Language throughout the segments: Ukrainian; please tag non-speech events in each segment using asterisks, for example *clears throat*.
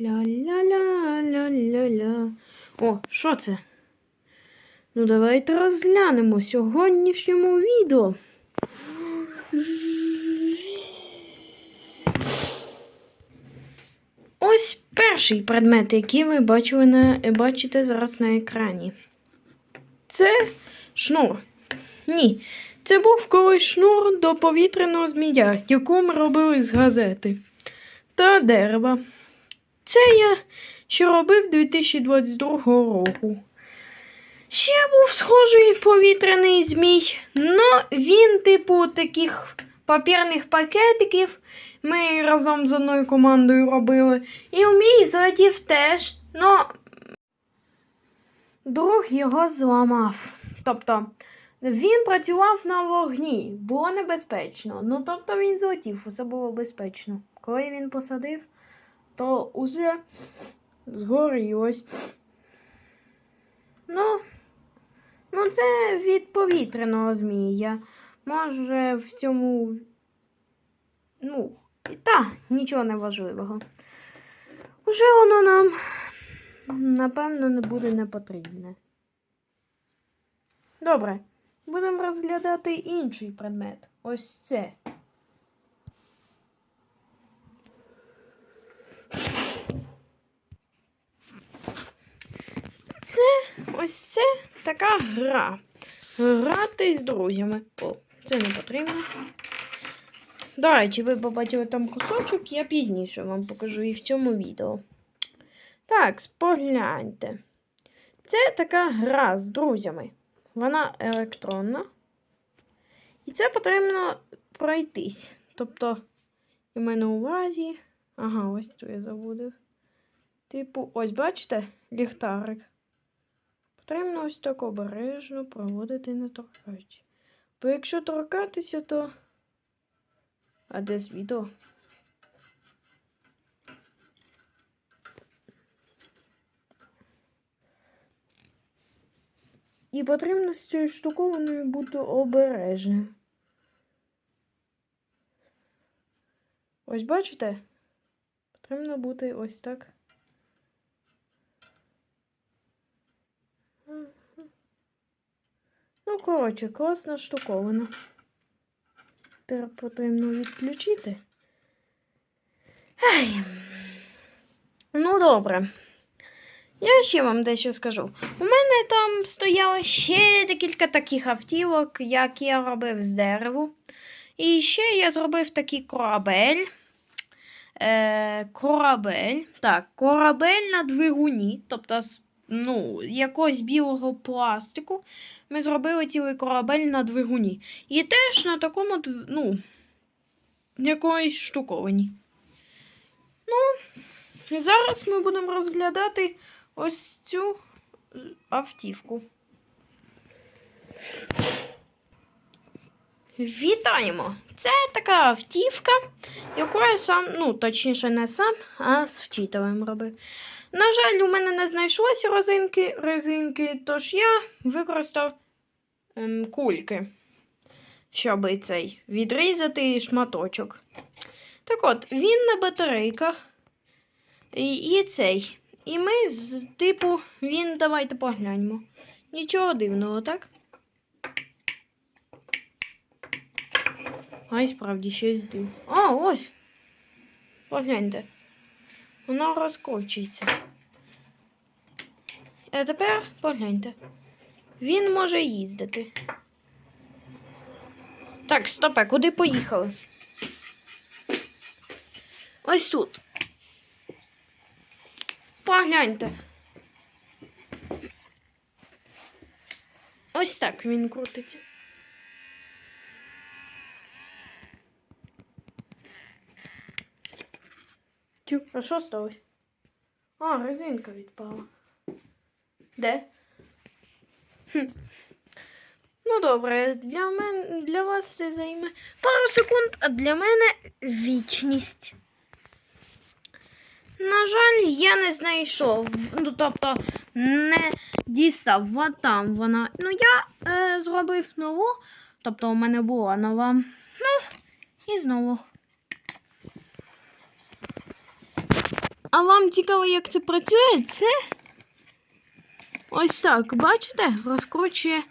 Ля-ля-ля-ля-ля-ля. О, що це? Ну, давайте розглянемо сьогоднішньому відео. Ось перший предмет, який ви бачили на, бачите зараз на екрані. Це шнур. Ні, це був колись шнур до повітряного змія, яку ми робили з газети та дерева. Це я ще робив 2022 року. Ще був схожий повітряний змій, але він, типу, таких папірних пакетиків ми разом з одною командою робили. І у мій злетів теж, но друг його зламав. Тобто він працював на вогні, було небезпечно. Ну, тобто він злетів, усе було безпечно. Коли він посадив, то усе згорілось. Ну, ну це від повітряного змія. Може в цьому. Ну, та, нічого не важливого. Уже воно нам, напевно, не буде не потрібне. Добре, будемо розглядати інший предмет. Ось це. Це ось це така гра. Грати з друзями. О, це не потрібно. До речі, ви побачили там кусочок, я пізніше вам покажу і в цьому відео. Так, спогляньте. Це така гра з друзями. Вона електронна. І це потрібно пройтись. Тобто, у мене на увазі. Ага, ось тут я забуду. Типу, ось бачите, ліхтарик. Потрібно ось так обережно проводити не торкаючи. Бо якщо торкатися, то. А де з відео? І потрібно з цією штукованою бути обережним. Ось бачите? Потрібно бути ось так. Коротше, класна штуковина. Тепер потрібно відключити. Ай. Ну, добре. Я ще вам дещо скажу. У мене там стояло ще декілька таких автівок, як я робив з дереву. І ще я зробив такий корабель. Е, корабель. Так, корабель на двигуні. Тобто, з ну, якогось білого пластику. Ми зробили цілий корабель на двигуні. І теж на такому, ну, якоїсь штуковані. Ну, зараз ми будемо розглядати ось цю е, автівку. Вітаємо! Це така автівка, яку я сам, ну, точніше, не сам, а з вчителем робив. На жаль, у мене не знайшлося резинки, резинки, тож я використав ем, кульки, щоб цей відрізати шматочок. Так от, він на батарейках. І, і цей. І ми з типу, він, давайте погляньмо. Нічого дивного, так? А й справді щось див. А, ось. Погляньте. Воно розкочується. А тепер погляньте. Він може їздити. Так, стопе, куди поїхали? Ось тут. Погляньте. Ось так він крутиться. Тю, а що сталося? А, резинка відпала. Де? Хм. Ну добре, для мене для вас це займе пару секунд, а для мене вічність. На жаль, я не знайшов. Ну, тобто, не дістав. Вот там вона. Ну, я е, зробив нову. Тобто, у мене була нова. Ну, і знову. А вам цікаво, як це працює? Це ось так, бачите, розкручує.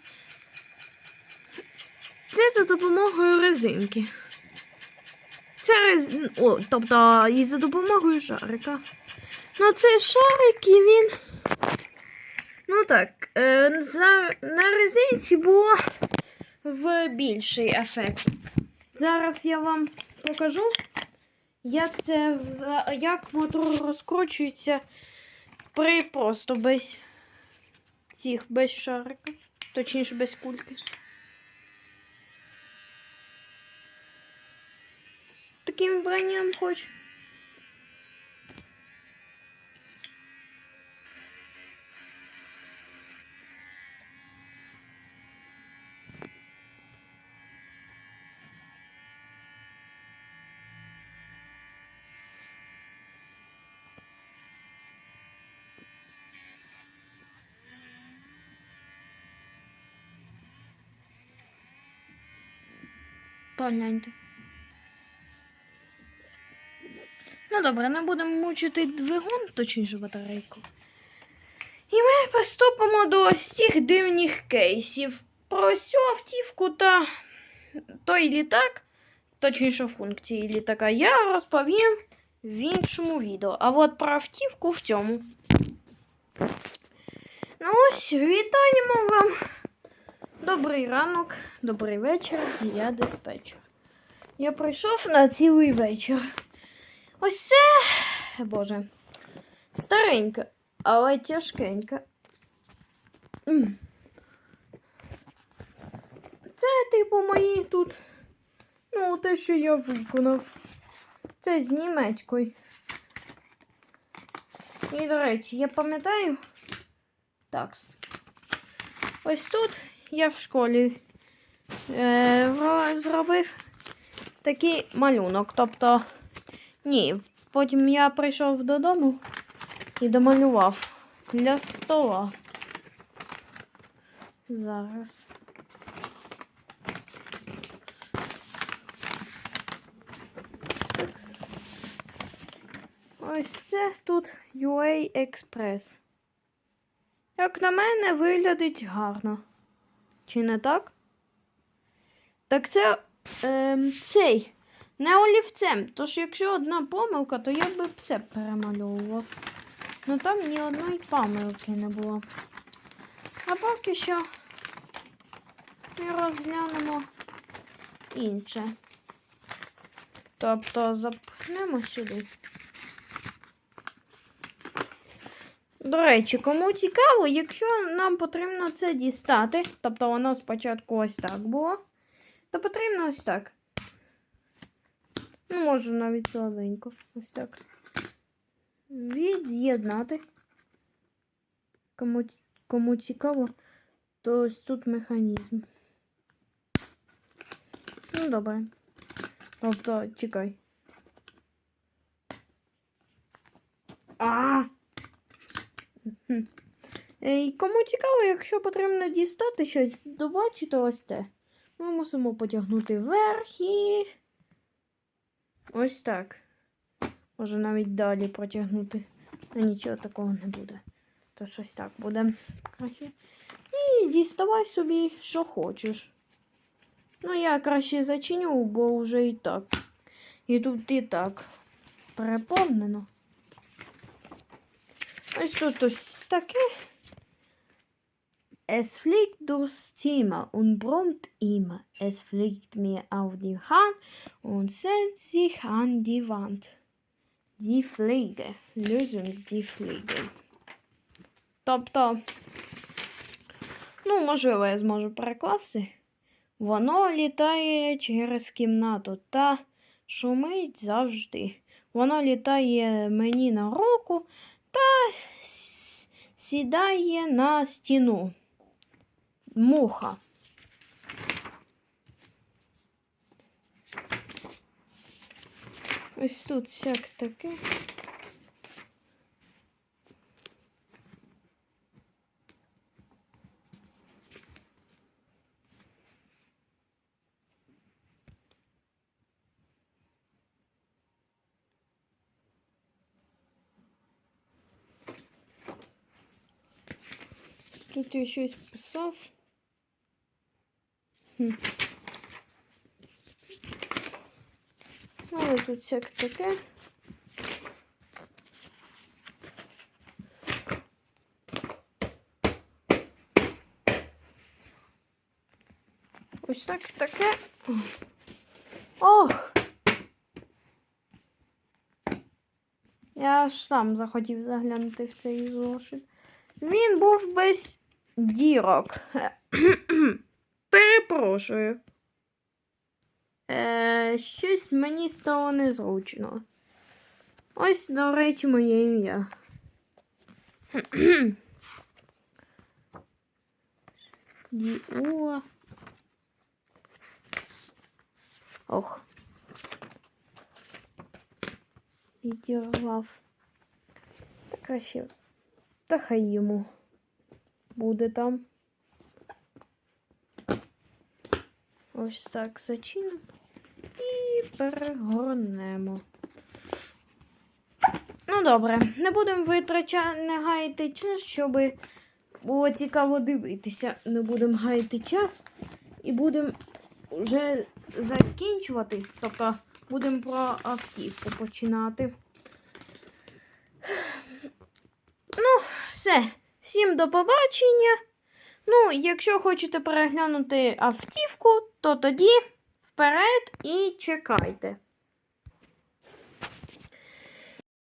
Це за допомогою резинки. Це рез... О, тобто і за допомогою шарика. Ну, це шарик і він. Ну так, е, за... на резинці було в більший ефект. Зараз я вам покажу, як це як мотор розкручується при просто без цих без шарика, точніше без кульки. Таким бранням хоч. Погляньте. Ну добре, не будемо мучити двигун, точніше батарейку. І ми приступимо до цих дивних кейсів. Про цю автівку та той літак, точніше функції літака, я розповім в іншому відео. А от про автівку в цьому. Ну ось, вітаємо вам. Добрий ранок, добрий вечір, я диспетчер. Я прийшов на цілий вечір. Ось це, боже, старенька, але тяжкенька. Це, типу, мої тут. Ну, те, що я виконав. Це з німецькою. І, до речі, я пам'ятаю. Так. Ось тут я в школі е, зробив такий малюнок. Тобто, ні, потім я прийшов додому і домалював для стола. Зараз. Ось це тут UA Express. Як на мене, виглядить гарно. Чи не так? Так це ем, цей. Не олівцем. Тож, якщо одна помилка, то я би все перемальовував. Ну там ні одної помилки не було. А поки що ми розглянемо інше. Тобто запхнемо сюди. До речі, кому цікаво, якщо нам потрібно це дістати, тобто воно спочатку ось так було, то потрібно ось так. Ну, може навіть слабенько. Ось так. Від'єднати. Кому, кому цікаво, то ось тут механізм. Ну, добре. Тобто, чекай. А! Е, Кому цікаво, якщо потрібно дістати щось, добачите ось це. Ми мусимо потягнути вверх і. Ось так. Може навіть далі протягнути. Нічого такого не буде. То щось так буде. І діставай собі, що хочеш. Ну, я краще зачиню, бо вже і так. І тут і так переповнено. Ось тут ось таке. Es fliegt durchs Zimmer und brummt immer. Es fliegt mir auf die Hand und setzt sich an die Wand. Die Fliege. Lösung die Fliege. Тобто, ну, можливо, я зможу перекласти. Воно літає через кімнату та шумить завжди. Воно літає мені на руку та с- сідає на стіну. Муха. Ось тут всяк таке. Тут я щось писав. Хм. Ну, Але тут всяке таке. Ось так таке. Ох! Я ж сам захотів заглянути в цей зошит. Він був без дірок. *clears throat* Перепрошую. Е, щось мені стало незручно. Ось, до речі, моє ім'я. *clears throat* Діула. Ох. Відірвав. Та краще. Та хай йому буде там. Ось так зачинимо і перегорнемо. Ну, добре, не будемо витрачати, не гаяти час, щоб було цікаво дивитися. Не будемо гаяти час і будемо вже закінчувати. Тобто будемо про автівку починати. Ну, все. Всім до побачення. Ну, якщо хочете переглянути автівку, то тоді вперед і чекайте.